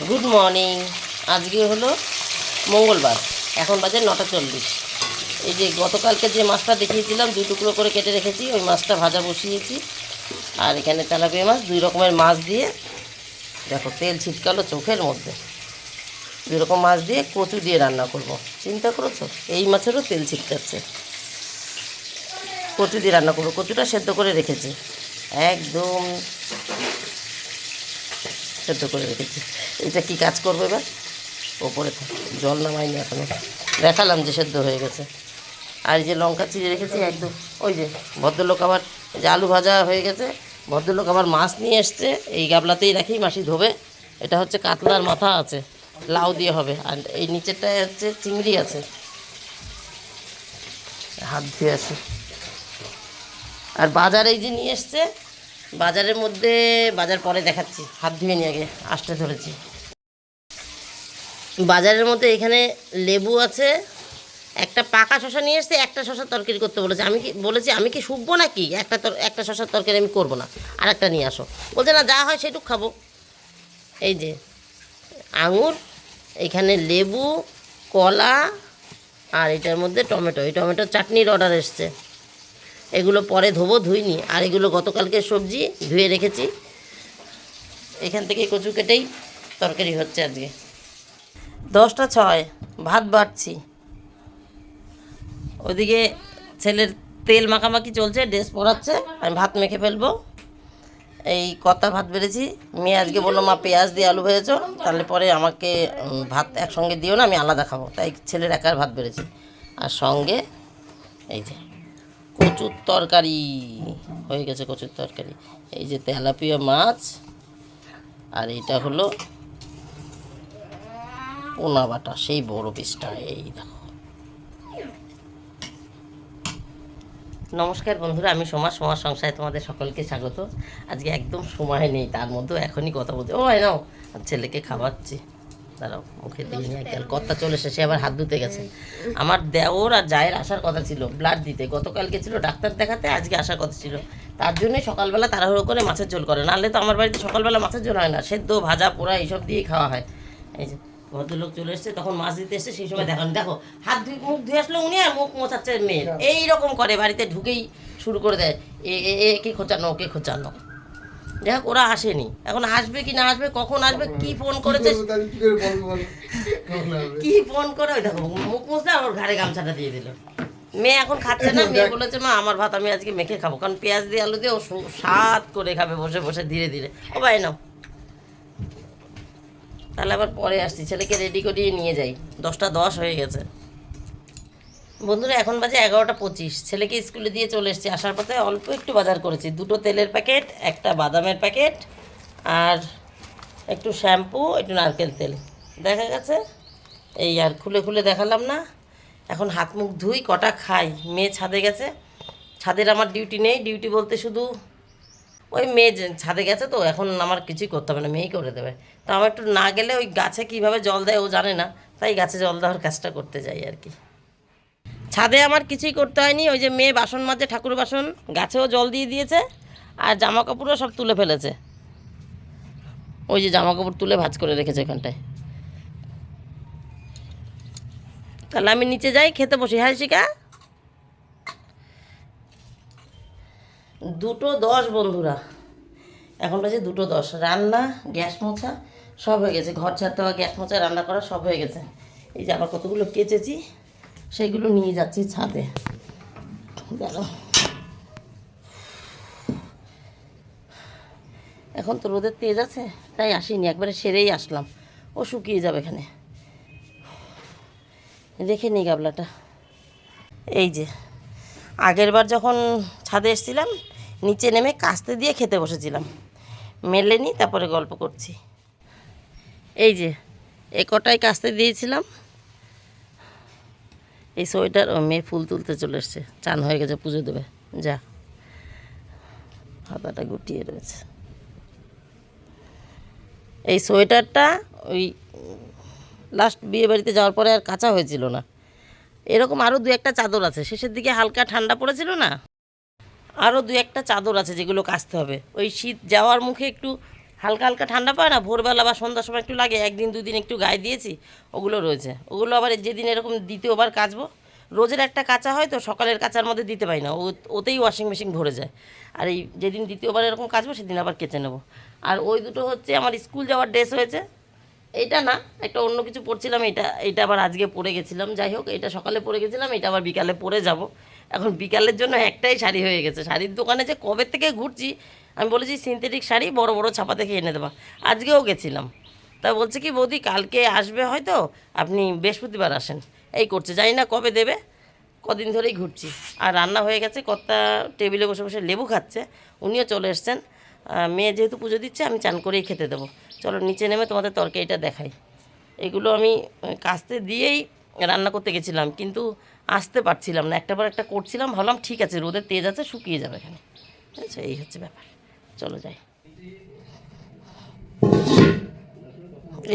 Good morning আজকে হলো মঙ্গলবার। এখন বাজে নটা চল্লিশ। এই যে গতকালকে যে মাছটা দেখিয়েছিলাম, দুই টুকরো করে কেটে রেখেছি, ওই মাছটা ভাজা বসিয়েছি। আর এখানে তেলাপিয়া মাছ, দুই রকমের মাছ দিয়ে, দেখো তেল ছিটকালো চোখের মধ্যে। দুই রকম মাছ দিয়ে কচু দিয়ে রান্না করব। চিন্তা করেছ? এই মাছেরও তেল ছিটকাচ্ছে। কচু দিয়ে রান্না করব। কচুটা সেদ্ধ করে রেখেছি। একদম সেদ্ধ করে রেখেছি। এটা কি কাজ করবে এবার? ওপরে জল নামাইনি এখনও। দেখালাম যে সেদ্ধ হয়ে গেছে। আর এই যে লঙ্কা চিড়ে রেখেছি একদম, ওই যে ভদ্রলোক আবার যে আলু ভাজা হয়ে গেছে, ভদ্রলোক আবার মাছ নিয়ে এসছে, এই গাবলাতেই রাখি, মাসি ধোবে। এটা হচ্ছে কাতলার মাথা আছে, লাউ দিয়ে হবে। আর এই নিচেরটায় হচ্ছে চিংড়ি আছে। হাত ধুয়ে আছে আর বাজার এই যে নিয়ে এসছে বাজারের মধ্যে, বাজার পরে দেখাচ্ছি। হাত ধুয়ে নিয়ে আগে আসতে ধরেছি বাজারের মধ্যে এখানে লেবু আছে, একটা পাকা শশা নিয়ে এসছে, একটা শশার তরকারি করতে বলেছে। আমি কি বলেছি, আমি কি শুকবো নাকি? একটা একটা শশার তরকারি আমি করব না। আর একটা নিয়ে আসো। বলছে, না, যা হয় সেটুক খাব। এই যে, আঙুর, এখানে লেবু, কলা, আর এটার মধ্যে টমেটো। এই টমেটোর চাটনির অর্ডার এসছে। এগুলো পরে ধোবো, ধুইনি। আর এগুলো গতকালকে সবজি ধুয়ে রেখেছি। এখান থেকে কচু কেটেই তরকারি হচ্ছে আজকে। দশটা ছয়, ভাত বাড়ছি। ওদিকে ছেলের তেল মাখামাখি চলছে, ড্রেস পরাচ্ছে। আমি ভাত মেখে ফেলব। এই কতা ভাত বেড়েছি। মেয়ে আজকে বলল, মা, পেঁয়াজ দিয়ে আলু ভেজেছো। তাহলে পরে আমাকে ভাত একসঙ্গে দিও না, আমি আলাদা খাব। তাই ছেলের একার ভাত বেড়েছি। আর সঙ্গে এই যে কচুর তরকারি। হয়ে গেছে কচুর তরকারি। এই যে তেলাপিয়া মাছ, আর এটা হলো পোনা বাটা, সেই বড় পিসটা। এই দেখো। নমস্কার বন্ধুরা, আমি সমাজ সমাজ সংসারে তোমাদের সকলকে স্বাগত। আজকে একদম সময় নেই, তার মধ্যেও এখনই কথা বলতে। ও নাও ছেলেকে খাওয়াচ্ছি। দাঁড়াও মুখে দিয়ে নিয়ে গেল কর্তা চলে এসে সে আবার হাত ধুতে গেছে। আমার দেওর আর জায়ের আসার কথা ছিল ব্লাড দিতে। গতকালকে ছিল ডাক্তার দেখাতে আজকে আসার কথা ছিল। তার জন্যই সকালবেলা তাড়াহুড়ো করে মাছের ঝোল করে। নাহলে তো আমার বাড়িতে সকালবেলা মাছের ঝোল হয় না সেদ্ধ ভাজা পোড়া এইসব দিয়েই খাওয়া হয়। এই যে ভদ্রলোক চলে এসছে তখন মাছ দিতে এসছে সেই সময় দেখান দেখো হাত ধুই মুখ ধুয়ে আসলো উনি আর মুখ মোছাচ্ছে মেয়ের এইরকম করে বাড়িতে ঢুকেই শুরু করে দেয়। এ এ এ কে খোঁচানো ওকে খোঁচানো। যাই হোক ওরা আসেনি। এখন আসবে কি না আসবে কখন আসবে কি ফোন করেছে? কি ফোন করে? ওই দেখো মুখ মুছতে আর ওর ঘাড়ে গামছাটা দিয়ে দিল। মেয়ে এখন খাচ্ছে না মেয়ে বলেছে মা আমার ভাত আমি আজকে মেখে খাব। কারণ পেঁয়াজ দিয়ে আলু দিয়ে ও স্বাদ করে খাবে বসে বসে ধীরে ধীরে। ও ভাই নাও। তাহলে আবার পরে আসছি ছেলেকে রেডি করিয়ে নিয়ে যাই। দশটা দশ হয়ে গেছে। বন্ধুরা, এখন বাজে এগারোটা পঁচিশ। ছেলেকে স্কুলে দিয়ে চলে এসেছি। আসার পথে অল্প একটু বাজার করেছি। দুটো তেলের প্যাকেট, একটা বাদামের প্যাকেট আর একটু শ্যাম্পু, একটু নারকেল তেল। দেখা গেছে? এই আর খুলে খুলে দেখালাম না। এখন হাত মুখ ধুই, কটা খাই। মেয়ে ছাদে গেছে। ছাদের আমার ডিউটি নেই। ডিউটি বলতে শুধু ওই মেয়ে ছাদে গেছে তো, এখন আমার কিছুই করতে হবে না, মেয়েই করে দেবে। তো আমার একটু না গেলে ওই গাছে কীভাবে জল দেয় ও জানে না। তাই গাছে জল দেওয়ার কাজটা করতে যাই আর কি। ছাদে আমার কিছুই করতে হয়নি, ওই যে মেয়ে বাসন মাজে, ঠাকুর বাসন, গাছেও জল দিয়ে দিয়েছে, আর জামা কাপড়ও সব তুলে ফেলেছে। ওই যে জামা কাপড় তুলে ভাজ করে রেখেছে ওখানটায়। তাহলে আমি নিচে যাই, খেতে বসি হ্যাঁ শিকা দুটো দশ বন্ধুরা। এখন বাজে দুটো দশ। রান্না, গ্যাস মোছা, সব হয়ে গেছে। ঘর ছাড়তে হওয়া গ্যাস মোছা, রান্না করা সব হয়ে গেছে। এই যে আবার কতগুলো কেচেছি। সেইগুলো নিয়ে যাচ্ছি ছাদে। দাঁড়াও এখন তো রোদের তেজ আছে, তাই আসিনি, একবারে সেরেই আসলাম। ও শুকিয়ে যাবে এখানে। রেখে নিই গাবলাটা। এই যে, আগের বার যখন ছাদে এসেছিলাম, নিচে নেমে কাস্তে দিয়ে খেতে বসেছিলাম। মেলেনি তারপরে গল্প করছি। এই যে, এ কটাই কাস্তে দিয়েছিলাম? এই সোয়েটার ও মেয়ে ফুল তুলতে চলে এসছে। চান হয়ে গেছে, পুজো দেবে। যা। হাতাটা গুটিয়ে রয়েছে। এই সোয়েটারটা ওই লাস্ট বিয়ে বাড়িতে যাওয়ার পরে আর কাঁচা হয়েছিল না। এরকম আরও দু একটা চাদর আছে। শেষের দিকে হালকা ঠান্ডা পড়েছিল না? আরও দু একটা চাদর আছে যেগুলো কাচতে হবে। ওই শীত যাওয়ার মুখে একটু হালকা হালকা ঠান্ডা পায় না, ভোরবেলা বা সন্ধ্যার সময় একটু লাগে, একদিন দুদিন একটু গায়ে দিয়েছি, ওগুলো রয়েছে। ওগুলো আবার যেদিন এরকম দ্বিতীয়বার কাচবো, রোজের একটা কাঁচা হয় তো সকালের কাচার মধ্যে দিতে পারি না ওতেই ওয়াশিং মেশিন ভরে যায়। আর এই যেদিন দ্বিতীয়বার এরকম কাচবো, সেদিন আবার কেচে নেব। আর ওই দুটো হচ্ছে আমার স্কুল যাওয়ার ড্রেস হয়েছে। এইটা না, একটা অন্য কিছু পরছিলাম এটা এটা আবার আজকে পরে গেছিলাম। যাই হোক এটা সকালে পরে গেছিলাম এটা আবার বিকালে পরে যাব। এখন বিকালের জন্য একটাই শাড়ি হয়ে গেছে। শাড়ির দোকানে যে কবে থেকে ঘুরছি, আমি বলেছি সিনথেটিক শাড়ি, বড় বড় ছাপা থেকে এনে দেবা। আজকেও গেছিলাম। তা বলছে কি, বৌদি, কালকে আসবে হয়তো? আপনি বৃহস্পতিবার আসেন। এই করছে। জানি না কবে দেবে, কদিন ধরেই ঘুরছি। আর রান্না হয়ে গেছে, কর্তা টেবিলে বসে বসে লেবু খাচ্ছে, উনিও চলে এসছেন। মেয়ে যেহেতু পুজো দিচ্ছে, আমি চান করেই খেতে দেবো। চলো, নিচে নেমে তোমাদের তরকারিটা দেখাই। এগুলো আমি কাস্তে দিয়েই রান্না করতে গেছিলাম। কিন্তু আসতে পারছিলাম না। একটা পর একটা করছিলাম, ভাবলাম ঠিক আছে রোদের তেজ আছে, শুকিয়ে যাবে এখানে। আচ্ছা এই হচ্ছে ব্যাপার। চলো যাই।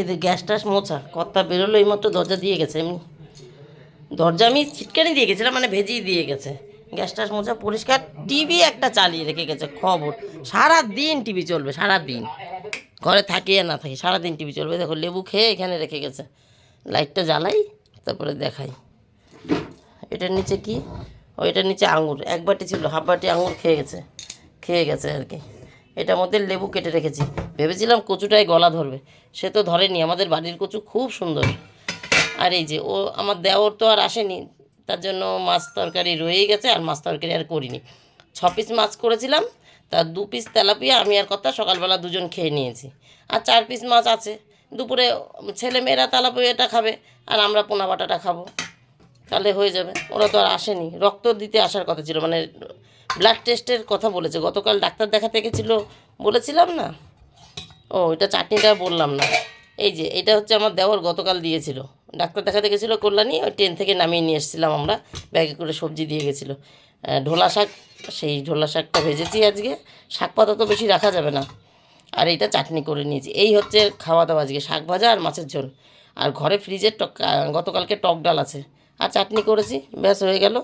যে গ্যাস ট্যাস মোছা, কর্তা বেরোলো এই মাত্র দরজা দিয়ে গেছে এমনি। দরজা আমি ছিটকানি দিয়ে গেছিলাম মানে ভেজেই দিয়ে গেছে। গ্যাস ট্যাস মোছা, পরিষ্কার, টিভি একটা চালিয়ে রেখে গেছে, খবর। সারা দিন টিভি চলবে সারা দিন ঘরে থাকি আর না থাকি, সারাদিন টিভি চলবে। দেখো, লেবু খেয়ে এখানে রেখে গেছে। লাইটটা জ্বালাই, তারপরে দেখাই। এটার নিচে কি? ও, এটার নিচে আঙুর এক বাটি ছিল, হাফ বাটি আঙুর খেয়ে গেছে খেয়ে গেছে আর কি। এটার মধ্যে লেবু কেটে রেখেছি। ভেবেছিলাম কচুটাই গলা ধরবে। সে তো ধরেনি, আমাদের বাড়ির কচু খুব সুন্দর। আর এই যে, ও, আমার দেওর তো আর আসেনি, তার জন্য মাছ তরকারি রয়েই গেছে, আর মাছ তরকারি আর করিনি। ছ পিস মাছ করেছিলাম, তার দু পিস তেলাপিয়া, আমি আর কথা সকালবেলা দুজন খেয়ে নিয়েছি। আর চার পিস মাছ আছে। দুপুরে ছেলে মেয়েরা তেলাপিয়াটা খাবে, আর আমরা পোনা বাটাটা খাব। তাহলে হয়ে যাবে। ওরা তো আর আসেনি। রক্ত দিতে আসার কথা ছিল। মানে ব্লাড টেস্টের কথা বলেছে। গতকাল ডাক্তার দেখাতে গেছিল। বলেছিলাম না? ও, এটা চাটনিটা বললাম না। এই যে, এটা হচ্ছে আমার দেওর গতকাল দিয়েছিল। ডাক্তার দেখাতে গেছিল কল্যাণী, ওই ট্রেন থেকে নামিয়ে নিয়ে এসেছিলাম আমরা। ব্যাগে করে সবজি দিয়ে গেছিল। ঢোলা শাক, সেই ঢোলা শাকটা ভেজেছি আজকে। শাক পাতা তো বেশি রাখা যাবে না। আর এইটা চাটনি করে নিয়েছি। এই হচ্ছে খাওয়া দাওয়া আজকে। শাক ভাজা আর মাছের ঝোল। আর ঘরে ফ্রিজের টক গতকালকে টক ডাল আছে। আর চাটনি করেছি, ব্যাস হয়ে গেল।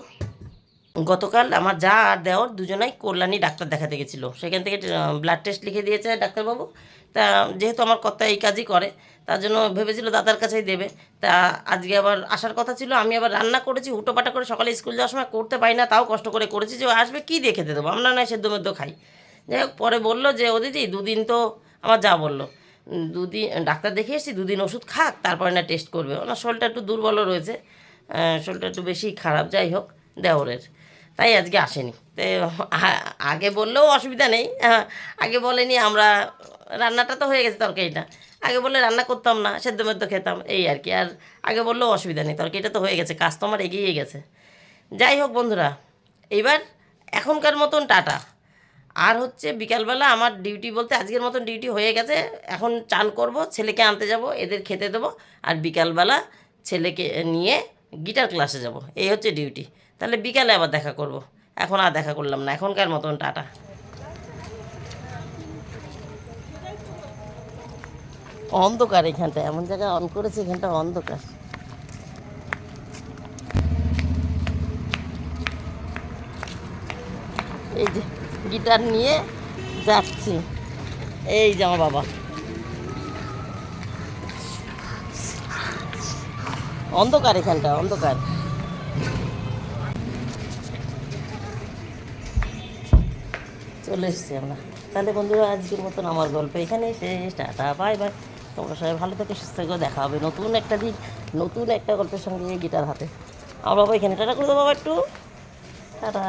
গতকাল আমার যা আর দেওয়ার দুজনাই কল্যাণী ডাক্তার দেখাতে গেছিল। সেখান থেকে ব্লাড টেস্ট লিখে দিয়েছে ডাক্তারবাবু। তা যেহেতু আমার কর্তা এই কাজই করে, তার জন্য ভেবেছিল দাদার কাছেই দেবে। তা আজকে আবার আসার কথা ছিল, আমি আবার রান্না করেছি হুটোপাটা করে সকালে স্কুল যাওয়ার সময় করতে পারি না, তাও কষ্ট করে করেছি যে আসবে কী দেখে দেবো? আমরা নয় সেদ্ধ মেদ্ধ খাই। যাই হোক, পরে বলল যে, ও দিদি, দুদিন তো আমার যা বলল। দুদিন, ডাক্তার দেখে এসেছি, দুদিন ওষুধ খাক, তারপরে না টেস্ট করবে। ওনার শরীরটা একটু দুর্বলও রয়েছে। শরীরটা একটু বেশি খারাপ যাই হোক দেওরের। তাই আজকে আসেনি। আগে বললেও অসুবিধা নেই আহ, আগে বলেনি আমরা রান্নাটা তো হয়ে গেছে তরকারিটা। আগে বললে রান্না করতাম না সেদ্ধ মেদ্ধ খেতাম এই আর কি। আর আগে বললেও অসুবিধা নেই তরকারিটা তো হয়ে গেছে কাজ তো আমার এগিয়ে গেছে। যাই হোক বন্ধুরা এইবার এখনকার মতন টাটা। আর হচ্ছে বিকালবেলা আমার ডিউটি বলতে আজকের মতন ডিউটি হয়ে গেছে এখন চান করব ছেলেকে আনতে যাব এদের খেতে দেবো আর বিকালবেলা ছেলেকে নিয়ে গিটার ক্লাসে যাব, এই হচ্ছে ডিউটি তাহলে বিকালে আবার দেখা করব। এখন আর দেখা করলাম না, এখনকার মতন টাটা। অন্ধকার এখানটা এমন জায়গায় অন করেছে এখানটা অন্ধকার। এই যে গিটার নিয়ে যাচ্ছি। এই যে আমার বাবা। অন্ধকার এখানটা, অন্ধকার। চলে এসছি আমরা। তাহলে বন্ধুরা, আজকের মতন আমার গল্প এখানে শেষ। Ta ta, bye bye. তোমরা সবাই ভালো থেকে, সুস্থ থেকে। দেখা হবে নতুন একটা দিক নতুন একটা গল্পের সঙ্গে গিটার হাতে। আমার বাবা এখানে। টাটা করে দেবো বাবা একটু। টাটা।